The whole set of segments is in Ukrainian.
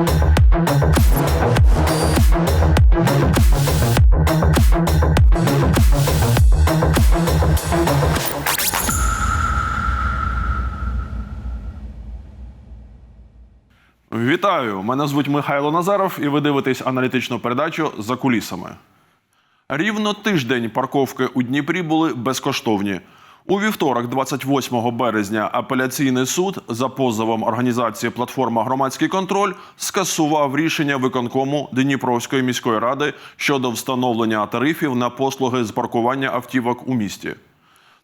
Вітаю! Мене звуть Михайло Назаров, і ви дивитесь аналітичну передачу за кулісами. Рівно тиждень парковки у Дніпрі були безкоштовні. У вівторок, 28 березня, апеляційний суд за позовом організації Платформа Громадський контроль скасував рішення виконкому Дніпровської міської ради щодо встановлення тарифів на послуги з паркування автівок у місті.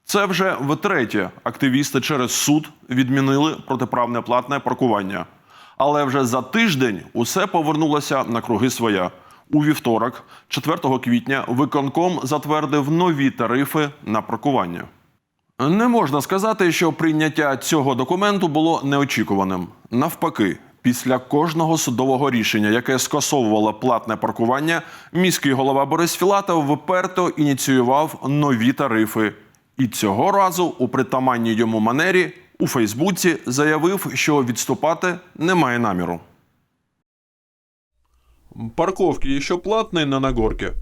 Це вже втретє активісти через суд відмінили протиправне платне паркування. Але вже за тиждень усе повернулося на круги своя. У вівторок, 4 квітня, виконком затвердив нові тарифи на паркування. Не можна сказати, що прийняття цього документу було неочікуваним. Навпаки, після кожного судового рішення, яке скасовувало платне паркування, міський голова Борис Філатов вперто ініціював нові тарифи. І цього разу у притаманній йому манері у Фейсбуці заявив, що відступати немає наміру. Парковки еще платные на Нагорке.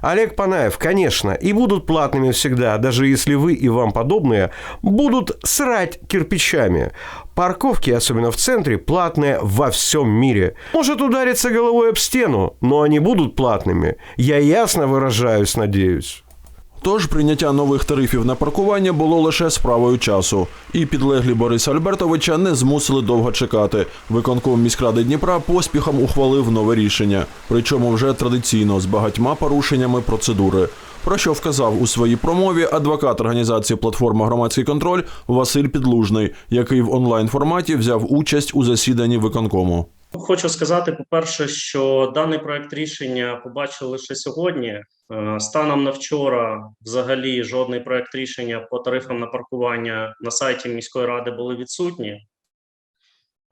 Олег Панаев, конечно, и будут платными всегда, даже если вы и вам подобные будут срать кирпичами. Парковки, особенно в центре, платные во всем мире. Может удариться головой об стену, но они будут платными. Я ясно выражаюсь, надеюсь. Тож прийняття нових тарифів на паркування було лише справою часу, і підлеглі Бориса Альбертовича не змусили довго чекати. Виконком міськради Дніпра поспіхом ухвалив нове рішення, причому вже традиційно з багатьма порушеннями процедури. Про що вказав у своїй промові адвокат організації Платформа Громадський контроль Василь Підлужний, який в онлайн форматі взяв участь у засіданні виконкому. Хочу сказати, по-перше, що даний проект рішення побачили лише сьогодні. Е, Станом на вчора, взагалі, жодний проект рішення по тарифам на паркування на сайті міської ради були відсутні.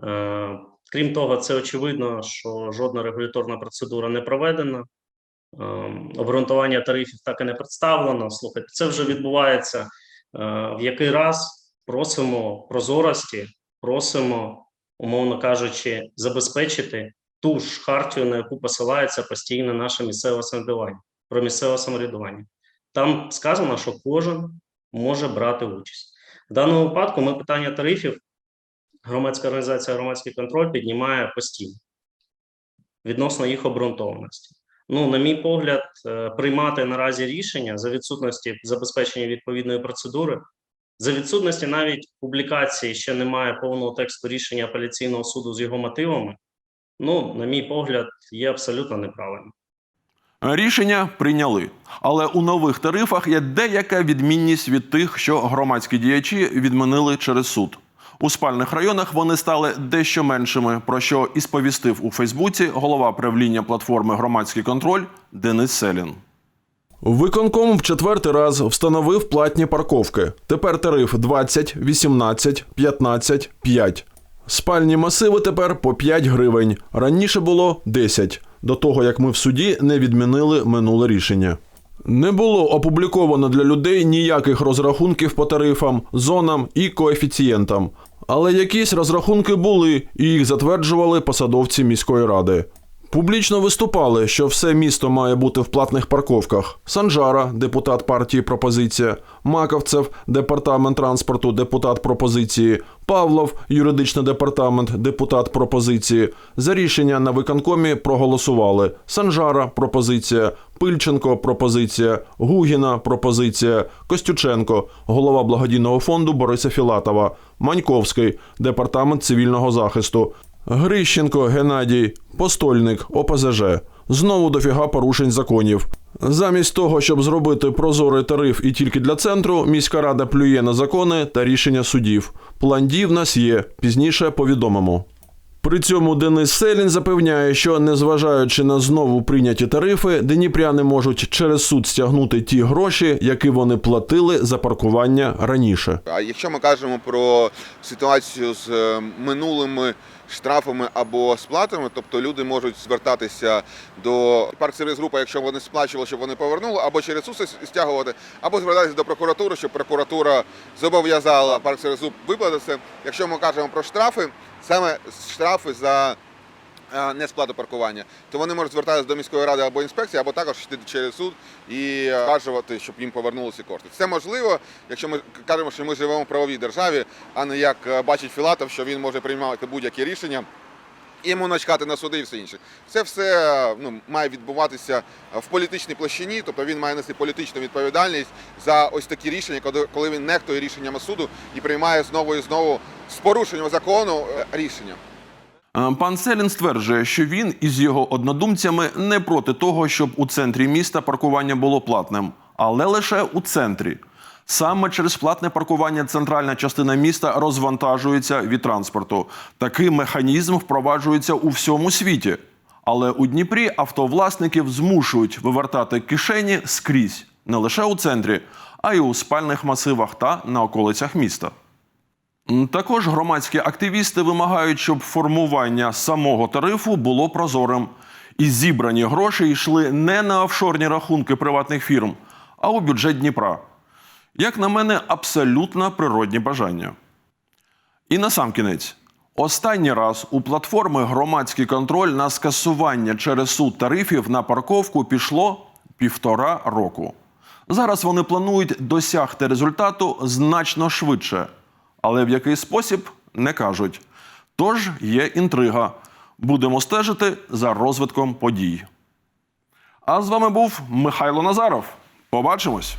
Е, Крім того, це очевидно, що жодна регуляторна процедура не проведена. Е, Обґрунтування тарифів так і не представлено. Слухайте, це вже відбувається в який раз. Просимо прозорості, просимо умовно кажучи, забезпечити ту ж хартію, на яку посилається постійно наше місцеве самоврядування про місцеве самоврядування. Там сказано, що кожен може брати участь. В даному випадку ми питання тарифів громадська організація громадський контроль піднімає постійно відносно їх обґрунтованості. Ну, на мій погляд, е, приймати наразі рішення за відсутності забезпечення відповідної процедури за відсутності навіть публікації ще немає повного тексту рішення апеляційного суду з його мотивами. Ну, на мій погляд, є абсолютно неправильним. Рішення прийняли, але у нових тарифах є деяка відмінність від тих, що громадські діячі відмінили через суд. У спальних районах вони стали дещо меншими, про що і сповістив у Фейсбуці голова правління платформи Громадський контроль Денис Селін. Виконком в четвертий раз встановив платні парковки. Тепер тариф 20, 18, 15, 5. Спальні масиви тепер по 5 гривень. Раніше було 10, до того як ми в суді не відмінили минуле рішення. Не було опубліковано для людей ніяких розрахунків по тарифам, зонам і коефіцієнтам. Але якісь розрахунки були, і їх затверджували посадовці міської ради. Публічно виступали, що все місто має бути в платних парковках. Санжара, депутат партії пропозиція, Маковцев, департамент транспорту, депутат пропозиції, Павлов, юридичний департамент, депутат пропозиції. За рішення на виконкомі проголосували Санжара, пропозиція, Пильченко, пропозиція, Гугіна, пропозиція, Костюченко, голова благодійного фонду Бориса Філатова, Маньковський, департамент цивільного захисту, Грищенко Геннадій, Постольник, ОПЗЖ. Знову дофіга порушень законів. Замість того, щоб зробити прозорий тариф і тільки для центру, міська рада плює на закони та рішення судів. План дій в нас є. Пізніше повідомимо. При цьому Денис Селін запевняє, що незважаючи на знову прийняті тарифи, дніпряни можуть через суд стягнути ті гроші, які вони платили за паркування раніше. А якщо ми кажемо про ситуацію з е, минулими штрафами або сплатами, тобто люди можуть звертатися до парк-сервіс групи, якщо вони сплачували, щоб вони повернули, або через суд стягувати, або звертатися до прокуратури, щоб прокуратура зобов'язала парк-сервіс груп виплатити. Якщо ми кажемо про штрафи, саме штрафи за несплату паркування, то вони можуть звертатися до міської ради або інспекції, або також йти через суд і е, скаржувати, щоб їм повернулися кошти. Це можливо, якщо ми кажемо, що ми живемо в правовій державі, а не як е, бачить Філатов, що він може приймати будь-які рішення. Йому начхати на суди і все інше. Це все ну, має відбуватися в політичній площині, тобто він має нести політичну відповідальність за ось такі рішення, коли- він нехтує рішеннями суду і приймає знову і знову з порушенням закону е, рішення. Е, Пан Селін стверджує, що він із його однодумцями не проти того, щоб у центрі міста паркування було платним, але лише у центрі. Саме через платне паркування центральна частина міста розвантажується від транспорту. Такий механізм впроваджується у всьому світі. Але у Дніпрі автовласників змушують вивертати кишені скрізь, не лише у центрі, а й у спальних масивах та на околицях міста. Також громадські активісти вимагають, щоб формування самого тарифу було прозорим. І зібрані гроші йшли не на офшорні рахунки приватних фірм, а у бюджет Дніпра. Як на мене, абсолютно природні бажання. І на сам кінець. Останній раз у платформи громадський контроль на скасування через суд тарифів на парковку пішло півтора року. Зараз вони планують досягти результату значно швидше, але в який спосіб не кажуть. Тож є інтрига. Будемо стежити за розвитком подій. А з вами був Михайло Назаров. Побачимось!